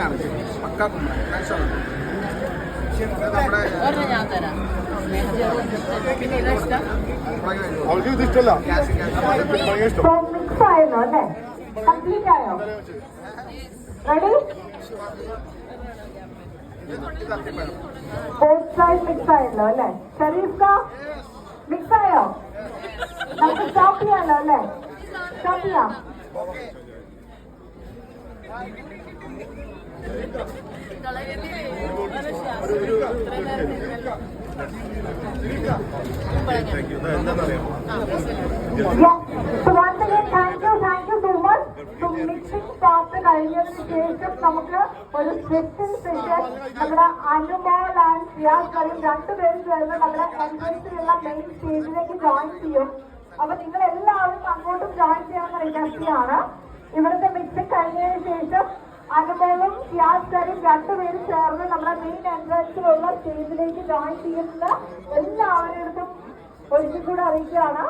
കണക്കാക്കും പക്കാ ഇതാ ഇഷ്ടം അവൾക്ക് ഇത് ഇഷ്ടമല്ല മിക്സ് ആയല്ലോ അല്ലേ കംപ്ലീറ്റ് ആയോ റെഡി ബോത്ത് സൈഡ് മിക്സ് ആയല്ലോ അല്ലേ? ഷരീഫ്ക മിക്സ് ആയോ? നമുക്ക് സ്റ്റോപ്പ് ചെയ്യാലോ അല്ലേ? സ്റ്റോപ്പ് ചെയ്യാം. കഴിഞ്ഞതിന് ശേഷം നമുക്ക് ഒരു സ്പെഷ്യൽ സെഷൻ നമ്മുടെ അനുമോൾ ആൻഡ് ഷിയാസ് കളിയും രണ്ടുപേരും ചേർന്ന് നമ്മുടെ എൻട്രൻസിലുള്ള മെയിൻ സ്റ്റേജിലേക്ക് ജോയിൻ ചെയ്യും അപ്പൊ നിങ്ങൾ എല്ലാവരും അങ്ങോട്ടും ജോയിൻ ചെയ്യാൻ റിക്വസ്റ്റ് ഇവിടുത്തെ മിക്സ് കഴിഞ്ഞതിന് ശേഷം അനുമോളും യാത്രയും രണ്ടുപേരും ചേർന്ന് നമ്മുടെ മെയിൻ എൻട്രൻസിലുള്ള സ്റ്റേജിലേക്ക് ജോയിൻ ചെയ്യുന്നത് എല്ലാവരുടെ അടുത്തും ഒരിക്കൽ കൂടെ അറിയിക്കുകയാണ്.